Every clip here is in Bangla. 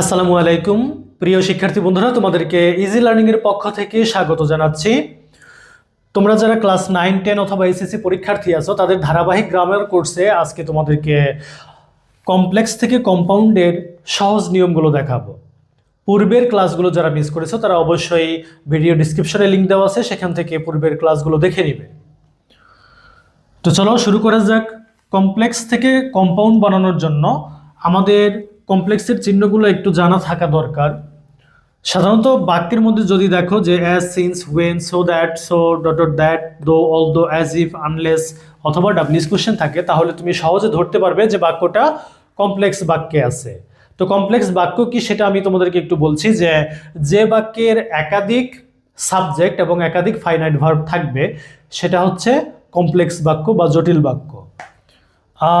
আসসালামু আলাইকুম। প্রিয় শিক্ষার্থী বন্ধুরা, তোমাদেরকে ইজি লার্নিং এর পক্ষ থেকে স্বাগত জানাচ্ছি। তোমরা যারা ক্লাস নাইন, টেন অথবা এসএসসি পরীক্ষার্থী আছো, তাদের ধারাবাহিক গ্রামার কোর্সে আজকে তোমাদেরকে কমপ্লেক্স থেকে কম্পাউন্ডের সহজ নিয়মগুলো দেখাবো। পূর্বের ক্লাসগুলো যারা মিস করেছ, তারা অবশ্যই ভিডিও ডিসক্রিপশনে লিঙ্ক দেওয়া আছে, সেখান থেকে পূর্বের ক্লাসগুলো দেখে নিবে। তো চলো শুরু করা যাক। কমপ্লেক্স থেকে কম্পাউন্ড বানানোর জন্য আমাদের কমপ্লেক্সের চিহ্নগুলো একটু জানা থাকা দরকার। সাধারণত বাক্যের মধ্যে যদি দেখো যে as since when so that so dot dot that though all though as if unless অথবা ডাবলিস কোশ্চেন থাকে, তাহলে তুমি সহজে ধরতে পারবে যে বাক্যটা কমপ্লেক্স বাক্যে আছে। তো কমপ্লেক্স বাক্য কি সেটা আমি তোমাদেরকে একটু বলছি যে যে বাক্যের একাধিক সাবজেক্ট এবং একাধিক ফাইনাইট ভার্ব থাকবে, সেটা হচ্ছে কমপ্লেক্স বাক্য বা জটিল বাক্য।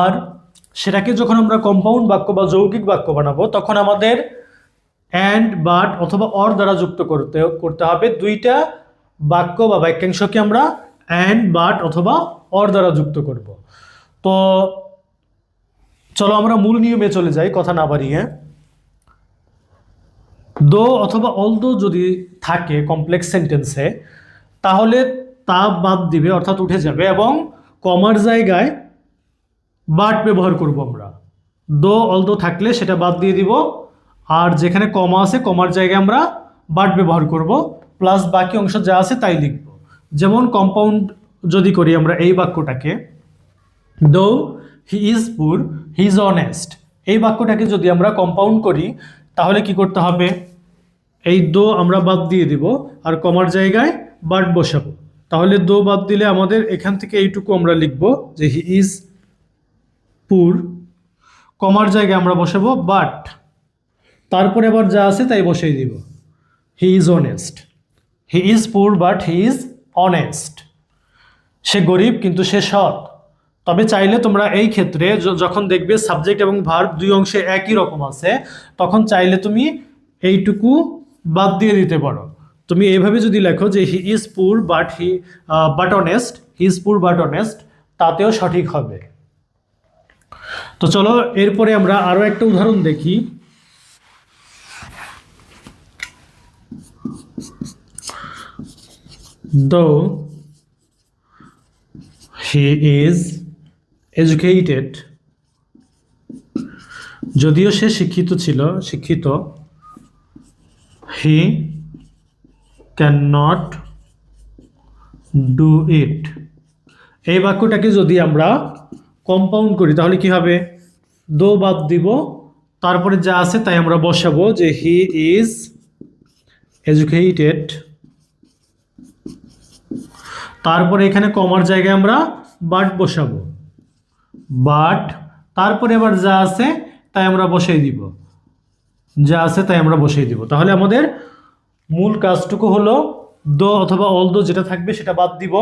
আর সেটাকে যখন আমরা কম্পাউন্ড বাক্য বা যৌগিক বাক্য বানাবো, তখন আমাদের অ্যান্ড বাট অথবা অর দ্বারা যুক্ত করতে করতে হবে। দুইটা বাক্য বা বাক্যাংশকে আমরা অ্যান্ড বাট অথবা অর দ্বারা যুক্ত করব। তো চলো আমরা মূল নিয়মে চলে যাই, কথা না বাড়িয়ে। দো অথবা অল দো যদি থাকে কমপ্লেক্স সেন্টেন্সে তাহলে তা বাদ দিবে, অর্থাৎ উঠে যাবে এবং কমার জায়গায় বাট ব্যবহার করব আমরা। দো অল দো থাকলে সেটা বাদ দিয়ে দিব। আর যেখানে কমা আছে, কমার জায়গায় আমরা বাট ব্যবহার করব। প্লাস বাকি অংশ যা আছে তাই লিখব। যেমন কম্পাউন্ড যদি করি আমরা এই বাক্যটাকে। দো হি ইজ পুর হি ইজ অনেস্ট এই বাক্যটাকে যদি আমরা কম্পাউন্ড করি, তাহলে কি করতে হবে? এই দো আমরা বাদ দিয়ে দিব। আর কমার জায়গায় বাট বসাবো। তাহলে দো বাদ দিলে আমাদের এখান থেকে এইটুকু আমরা লিখব যে হি ইজ পুর। কমার জায়গায় আমরা বসাবো বাট তারপরে আবার যা আছে তাই বসিয়ে দিব। He is honest he is poor but he is honest সে গরিব, কিন্তু সে সৎ। তবে চাইলে তোমরা এই ক্ষেত্রে যখন দেখবে সাবজেক্ট এবং ভার্ব দুই অংশে একই রকম আছে, তখন চাইলে তুমি এইটুকু বাদ দিয়ে দিতে পারো। তুমি এইভাবে যদি লেখো যে he is poor but he but honest he is poor but honest তাতেও সঠিক হবে। তো চলো, এরপরে আমরা আরও একটা উদাহরণ দেখি। Though he is educated. যদিও সে শিক্ষিত ছিল, শিক্ষিত he can not do it এই বাক্যটাকে যদি আমরা কম্পাউন্ড করি, তাহলে কি হবে? দো বাদ দিব। তারপরে যা আছে তাই আমরা বসাবো যে হি ইজ এডুকেটেড তারপরে এখানে কমার জায়গায় আমরা বাট বসাবো। বাট তারপরে আবার যা আছে তাই আমরা বসিয়ে দিব। যা আছে তাই আমরা বসিয়ে দিব। তাহলে আমাদের মূল কাজটুকু হলো দো অথবা অল দো যেটা থাকবে সেটা বাদ দিব।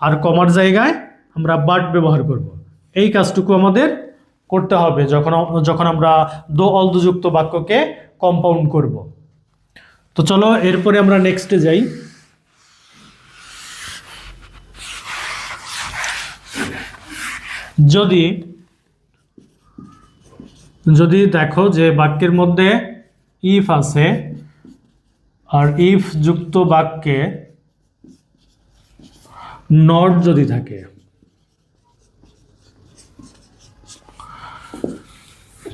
আর কমার জায়গায় আমরা বাট ব্যবহার করব। এই কাজটুকু আমাদের করতে হবে যখন যখন আমরা দো অল যুক্ত বাক্যকে কম্পাউন্ড করব। তো চলো এরপরে আমরা নেক্সটে যাই। যদি যদি দেখো যে বাক্যের মধ্যে ইফ আছে, আর ইফ যুক্ত বাক্যে নট যদি থাকে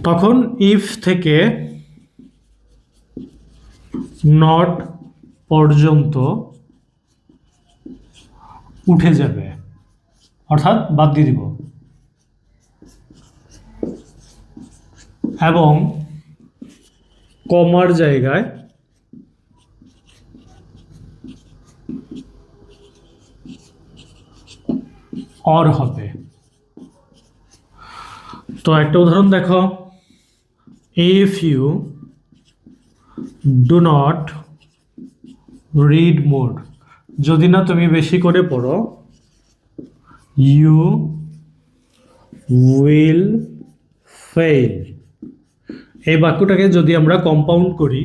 তখন ইফ থেকে নট পর্যন্ত উঠে যাবে। অর্থাৎ বাদ দিয়ে দিব। এবং কমার জায়গায় অর হবে। তো একটা উদাহরণ দেখো। If you do not read more যদি না তুমি বেশি করে পড়ো ইউ উইল ফেল এই বাক্যটাকে যদি আমরা কম্পাউন্ড করি,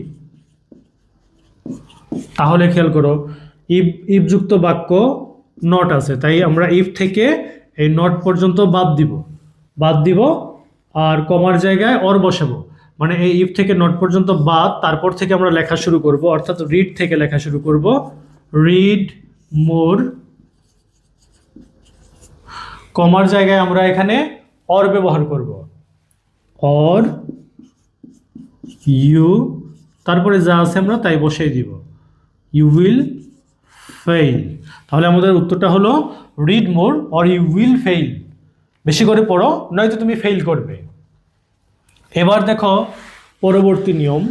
তাহলে খেয়াল করো ইফ ইফযুক্ত বাক্য নট আছে, তাই আমরা ইফ থেকে এই নট পর্যন্ত বাদ দিব। বাদ দিব আর কমার জায়গায় অর বসাবো। মানে এই ইফ থেকে নট পর্যন্ত বাদ, তারপর থেকে আমরা লেখা শুরু করব, অর্থাৎ রিড থেকে লেখা শুরু করব। রিড মোর কমার জায়গায় আমরা এখানে অর ব্যবহার করব। অর ইউ তারপরে যা আছে আমরা তাই বসিয়ে দিব। ইউ উইল ফেইল তাহলে আমাদের উত্তরটা হলো read more or you will fail বেশি করে পড়ো, নয়তো তুমি ফেইল করবে। এবার দেখো পরবর্তী নিয়ম।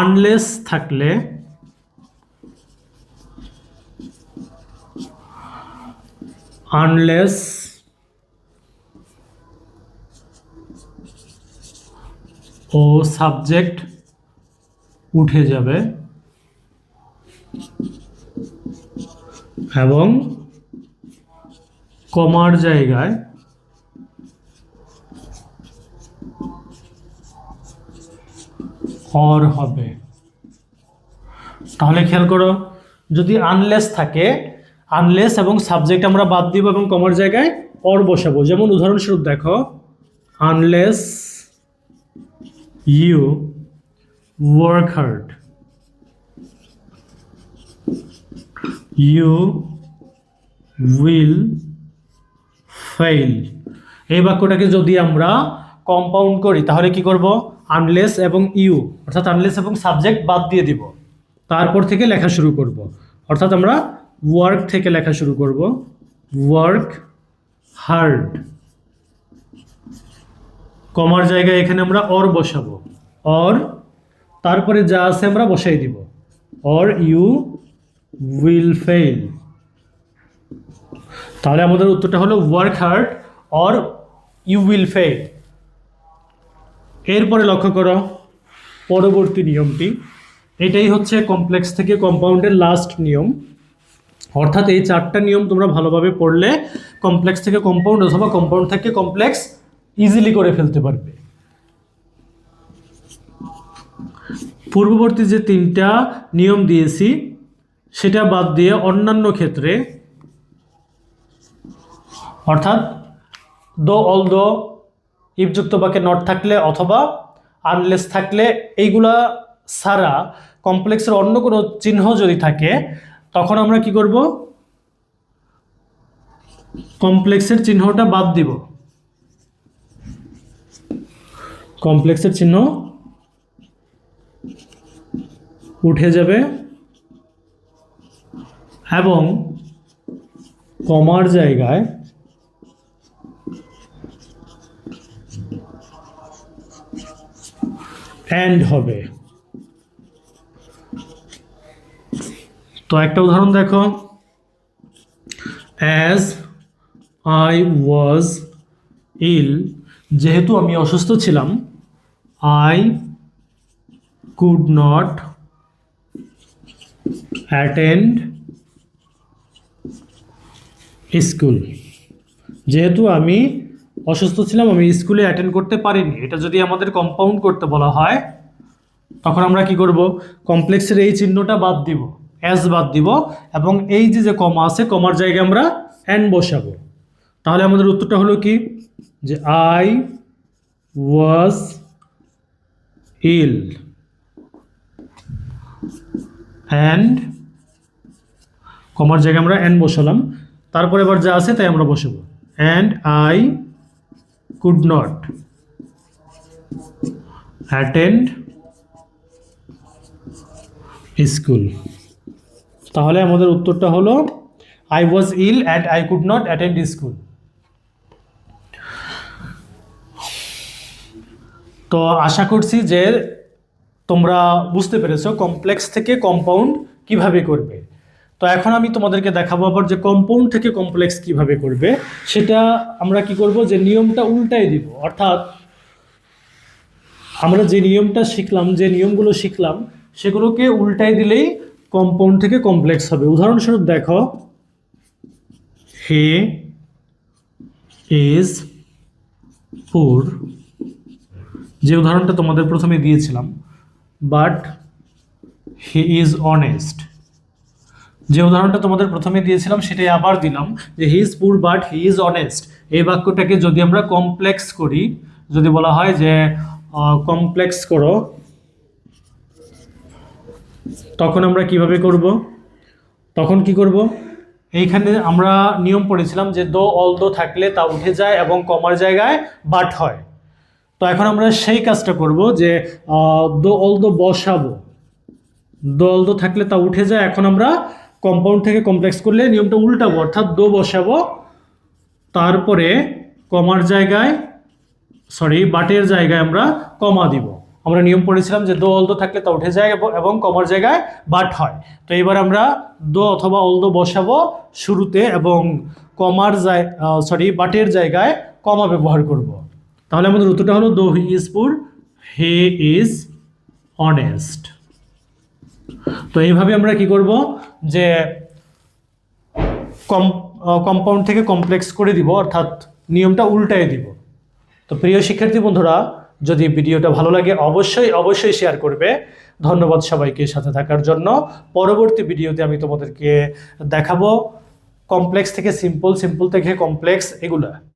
আনলেস থাকলে আনলেস ও সাবজেক্ট উঠে যাবে এবং কমার জায়গায় অর হবে। তাহলে খেয়াল করো, যদি আনলেস থাকে আনলেস এবং সাবজেক্ট আমরা বাদ দিব এবং কমার জায়গায় অর বসাবো। যেমন উদাহরণস্বরূপ দেখো unless you work hard you will fail এই বাক্যটাকে যদি আমরা কম্পাউন্ড করি, তাহলে কি করব? আনলেস এবং ইউ অর্থাৎ আনলেস এবং সাবজেক্ট বাদ দিয়ে দিব। তারপর থেকে লেখা শুরু করব। অর্থাৎ আমরা ওয়ার্ক থেকে লেখা শুরু করব। ওয়ার্ক হার্ড কমার জায়গায় এখানে আমরা অর বসাবো। অর তারপরে যা আছে আমরা বসাই দিব। অর ইউ উইল ফেইল তাহলে আমাদের উত্তরটা হলো work hard or you will fail এরপরে লক্ষ্য করো পরবর্তী নিয়মটি। এটাই হচ্ছে কমপ্লেক্স থেকে কম্পাউন্ডের লাস্ট নিয়ম। অর্থাৎ এই চারটা নিয়ম তোমরা ভালোভাবে পড়লে কমপ্লেক্স থেকে কম্পাউন্ড অথবা কম্পাউন্ড থেকে কমপ্লেক্স ইজিলি করে ফেলতে পারবে। পূর্ববর্তী যে তিনটা নিয়ম দিয়েছি, সেটা বাদ দিয়ে অন্যান্য ক্ষেত্রে অর্থাৎ দো অল দো ইফযুক্ত বাক্যে নট থাকলে অথবা আনলেস থাকলে এইগুলা ছাড়া কমপ্লেক্সের অন্য কোনো চিহ্ন যদি থাকে, তখন আমরা কি করব? কমপ্লেক্সের চিহ্নটা বাদ দিব। কমপ্লেক্সের চিহ্ন উঠে যাবে এবং কমার জায়গায় অ্যান্ড হবে। তো একটা উদাহরণ দেখো। অ্যাজ আই ওয়াজ ইল যেহেতু আমি অসুস্থ ছিলাম I could not attend school যেহেতু আমি অসুস্থ ছিলাম, আমি স্কুলে অ্যাটেন্ড করতে পারিনি। এটা যদি আমাদের কম্পাউন্ড করতে বলা হয়, তখন আমরা কি করব? কমপ্লেক্সের এই চিহ্নটা বাদ দিব অ্যাজ বাদ দিব, এবং এই যে যে কমা আছে কমার জায়গায় আমরা অ্যান বসাবো। তাহলে আমাদের উত্তরটা হলো কি? যে আই ওয়াজ ইল অ্যান্ড কমার জায়গায় আমরা অ্যান বসালাম। তারপরে এবার যা আছে, তাই আমরা বসাবো। And I could not attend school তাহলে আমাদের উত্তরটা হলো I was ill and I could not attend school তো আশা করছি যে তোমরা বুঝতে পেরেছ কমপ্লেক্স থেকে কম্পাউন্ড কীভাবে করবে। তো এখন আমি তোমাদেরকে দেখাবো আবার যে কম্পাউন্ড থেকে কমপ্লেক্স কীভাবে করবে। সেটা আমরা কি করব? যে নিয়মটা উল্টাই দিব। অর্থাৎ আমরা যে নিয়মটা শিখলাম, যে নিয়মগুলো শিখলাম, সেগুলোকে উল্টাই দিলেই কম্পাউন্ড থেকে কমপ্লেক্স হবে। উদাহরণস্বরূপ দেখো। হে ইজ পুর যে উদাহরণটা তোমাদের প্রথমে দিয়েছিলাম। বাট হি ইজ অনেস্ট যে উদাহরণটা তোমাদের প্রথমে দিয়েছিলাম, সেটাই আবার দিলাম, যে he is poor but he is honest এই বাক্যটাকে যদি আমরা কমপ্লেক্স করি, যদি বলা হয় যে কমপ্লেক্স করো, তখন আমরা কীভাবে করব? তখন কি করব? এইখানে আমরা নিয়ম পড়েছিলাম যে দো অল দো থাকলে তা উঠে যায় এবং কমার জায়গায় বাট হয়। তো এখন আমরা সেই কাজটা করব যে দো অল দো বসাবো। দো অল দো থাকলে তা উঠে যায়, এখন আমরা কম্পাউন্ড থেকে কমপ্লেক্স করলে নিয়মটা উল্টাবো, অর্থাৎ দো বসাবো। তারপরে কমার জায়গায় সরি বাটের জায়গায় আমরা কমা দিব। আমরা নিয়ম পড়েছিলাম যে দো অলদো থাকলে তা উঠে যায় এবং- কমার জায়গায় বাট হয়। তো এবার আমরা দো অথবা অলদো বসাবো শুরুতে এবং কমার জায় সরি বাটের জায়গায় কমা ব্যবহার করব। তাহলে আমাদের উত্তরটা হলো দো হি ইজ পুর হি ইজ অনেস্ট তো এইভাবে আমরা কি করব যে কম কম্পাউন্ড থেকে কমপ্লেক্স করে দিব, অর্থাৎ নিয়মটা উল্টায় দিব। তো প্রিয় শিক্ষার্থী বন্ধুরা, যদি ভিডিওটা ভালো লাগে, অবশ্যই অবশ্যই শেয়ার করবে। ধন্যবাদ সবাইকে সাথে থাকার জন্য। পরবর্তী ভিডিওতে আমি তোমাদেরকে দেখাবো কমপ্লেক্স থেকে সিম্পল সিম্পল থেকে কমপ্লেক্স এগুলা।